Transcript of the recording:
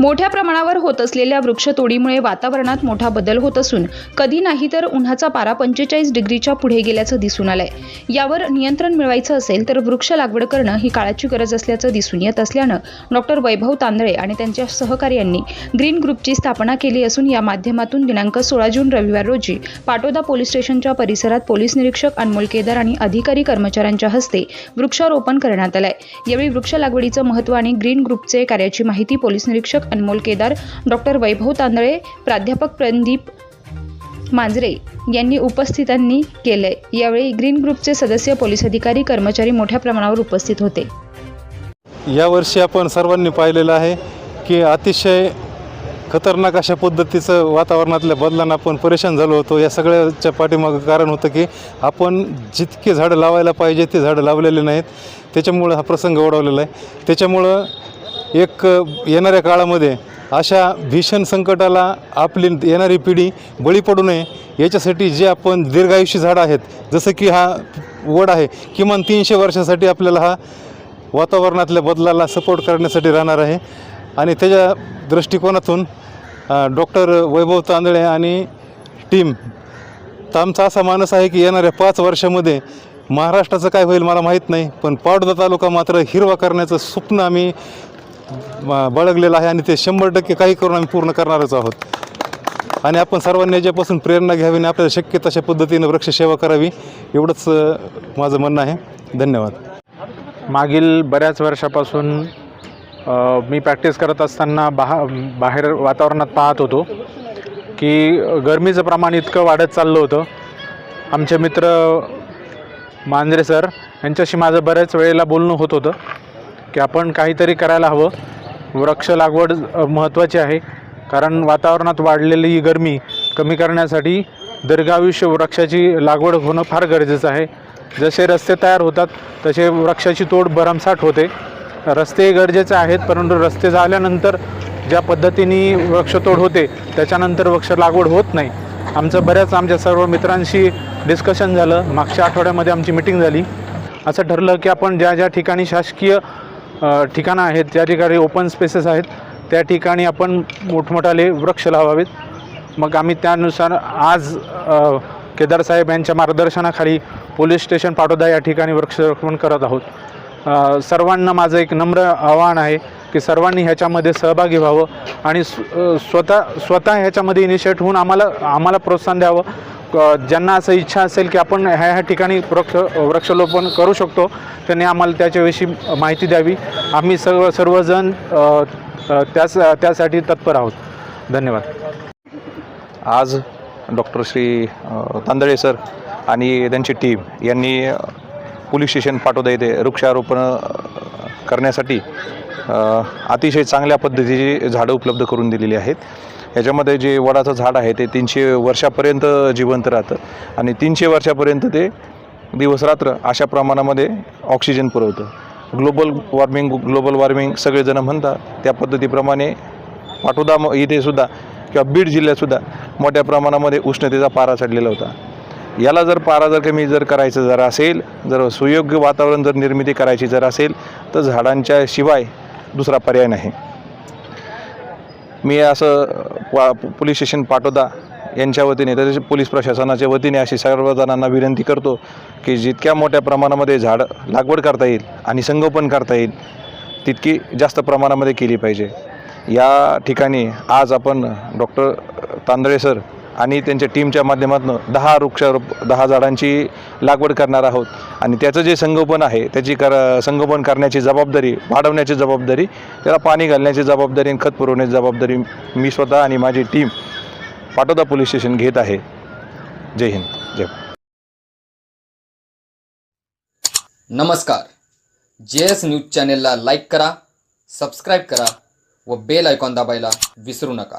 मोठ्या प्रमाणावर होत असलेल्या वृक्षतोडीमुळे वातावरणात मोठा बदल होत असून कधी नाही तर उन्हाचा पारा पंचेचाळीस डिग्रीच्या पुढे गेल्याचं दिसून आलंय. यावर नियंत्रण मिळवायचं असेल तर वृक्ष लागवड करणं ही काळाची गरज असल्याचं दिसून येत असल्यानं डॉक्टर वैभव तांदळे आणि त्यांच्या सहकार्यांनी ग्रीन ग्रुपची स्थापना केली असून या माध्यमातून दिनांक सोळा जून रविवार रोजी पाटोदा पोलीस स्टेशनच्या परिसरात पोलीस निरीक्षक अनमोल केदार आणि अधिकारी कर्मचाऱ्यांच्या हस्ते वृक्षारोपण करण्यात आलंय. यावेळी वृक्ष लागवडीचं महत्त्व आणि ग्रीन ग्रुपचे कार्याची माहिती पोलीस निरीक्षक अनमोल केदार डॉक्टर वैभव तांदळे प्राध्यापक प्रदीप मांजरे यांनी उपस्थितांनी केले यावेळी ग्रीन ग्रुपचे सदस्य पोलीस अधिकारी कर्मचारी मोठ्या प्रमाणावर उपस्थित होते. यावर्षी आपण सर्वांनी पाहिलेलं आहे की अतिशय खतरनाक अशा पद्धतीचं वातावरणातल्या बदलांना आपण परेशान झालो होतो. या सगळ्याच्या पाठीमागं कारण होतं की आपण जितके झाडं लावायला पाहिजे ते झाडं लावलेले नाहीत. त्याच्यामुळं हा प्रसंग ओढवलेला आहे. त्याच्यामुळं एक येणाऱ्या काळामध्ये अशा भीषण संकटाला आपली येणारी पिढी बळी पडू नये. याच्यासाठी जे आपण दीर्घायुषी झाडं आहेत जसं की हा वड आहे किमान तीनशे वर्षासाठी आपल्याला हा वातावरणातल्या बदलाला सपोर्ट करण्यासाठी राहणार आहे. आणि त्याच्या दृष्टिकोनातून डॉक्टर वैभव तांदळे आणि टीम तर आमचा असा मानस आहे की येणाऱ्या पाच वर्षामध्ये महाराष्ट्राचं काय होईल मला माहीत नाही पण पावडा तालुका मात्र हिरवा करण्याचं स्वप्न आम्ही बाळगलेलं आहे आणि ते शंभर टक्के काही करून आम्ही पूर्ण करणारच आहोत. आणि आपण सर्वांनी याच्यापासून प्रेरणा घ्यावी आणि आपल्याला शक्य तशा पद्धतीनं वृक्षसेवा करावी एवढंच माझं म्हणणं आहे. धन्यवाद. मागील बऱ्याच वर्षापासून मी प्रॅक्टिस करत असताना बाहा बाहेर वातावरणात पाहत होतो की गरमीचं प्रमाण इतकं वाढत चाललं होतं. आमचे मित्र मांजरे सर यांच्याशी माझं बऱ्याच वेळेला बोलणं होत होतं. की आपण काहीतरी करायला हवं. वृक्ष लागवड महत्त्वाची आहे. कारण वातावरणात वाढलेली ही गरमी कमी करण्यासाठी दीर्घायुष्य वृक्षाची लागवड होणं फार गरजेचं आहे. जसे रस्ते तयार होतात तसे वृक्षाची तोड भरमसाठ होते. रस्ते गरजेचे आहेत परंतु रस्ते झाल्यानंतर ज्या पद्धतीने वृक्षतोड होते त्याच्यानंतर वृक्ष लागवड होत नाही. आमचं बऱ्याच आमच्या सर्व मित्रांशी डिस्कशन झालं. मागच्या आठवड्यामध्ये आमची मिटिंग झाली. असं ठरलं की आपण ज्या ज्या ठिकाणी शासकीय ठिकाणं आहेत. त्या ठिकाणी ओपन स्पेसेस आहेत. त्या ठिकाणी आपण मोठमोठाले वृक्ष लावावेत. मग आम्ही त्यानुसार आज केदारसाहेब केदार साहेब यांच्या मार्गदर्शनाखाली पोलीस स्टेशन पाटोदा या ठिकाणी वृक्षारोपण करत आहोत. सर्वांना माझं एक नम्र आव्हान आहे की सर्वांनी ह्याच्यामध्ये सहभागी व्हावं आणि स्वतः स्वतः ह्याच्यामध्ये इनिशिएट होऊन आम्हाला आम्हाला प्रोत्साहन द्यावं. ज्यांना असं इच्छा असेल की आपण ह्या ह्या ठिकाणी वृक्ष वृक्षारोपण करू शकतो त्यांनी आम्हाला त्याच्याविषयी माहिती द्यावी. आम्ही सर्व सर्वजण अ, त्यास त्यासाठी तत्पर आहोत. धन्यवाद. आज डॉक्टर श्री तांदळे सर आणि त्यांची टीम यांनी पोलीस स्टेशन पाठवता येते वृक्षारोपण करण्यासाठी अतिशय चांगल्या पद्धतीची झाडं उपलब्ध करून दिलेली आहेत. याच्यामध्ये जे वडाचं झाड आहे ते तीनशे वर्षापर्यंत जिवंत राहतं. आणि तीनशे वर्षापर्यंत ते दिवसरात्र अशा प्रमाणामध्ये ऑक्सिजन पुरवतं. ग्लोबल वॉर्मिंग ग्लोबल वॉर्मिंग सगळेजण म्हणतात त्या पद्धतीप्रमाणे पाठोदा म- इथे सुद्धा किंवा बीड जिल्ह्यातसुद्धा मोठ्या प्रमाणामध्ये उष्णतेचा पारा चढलेला होता. याला जर पारा जर कमी जर करायचं जर असेल जर सुयोग्य वातावरण जर निर्मिती करायची जर असेल तर झाडांच्या शिवाय दुसरा पर्याय नाही. मी असं वा पोलीस स्टेशन पाटोदा यांच्या वतीने तसेच पोलीस प्रशासनाच्या वतीने अशी सर्वजणांना विनंती करतो की जितक्या मोठ्या प्रमाणामध्ये झाड लागवड करता येईल आणि संगोपन करता येईल तितकी जास्त प्रमाणामध्ये केली पाहिजे. या ठिकाणी आज आपण डॉक्टर तांदळे सर आणि त्यांच्या टीमच्या माध्यमातून दहा वृक्षारोप दहा झाडांची लागवड करणार आहोत. आणि त्याचं जे संगोपन आहे त्याची कर संगोपन करण्याची जबाबदारी वाढवण्याची जबाबदारी त्याला पाणी घालण्याची जबाबदारी आणि खत पुरवण्याची जबाबदारी मी स्वतः आणि माझी टीम पाटोदा पोलीस स्टेशन घेत आहे. जय हिंद. जय नमस्कार. जे एस न्यूज चॅनेलला लाईक करा सबस्क्राईब करा व बेल आयकॉन दाबायला विसरू नका.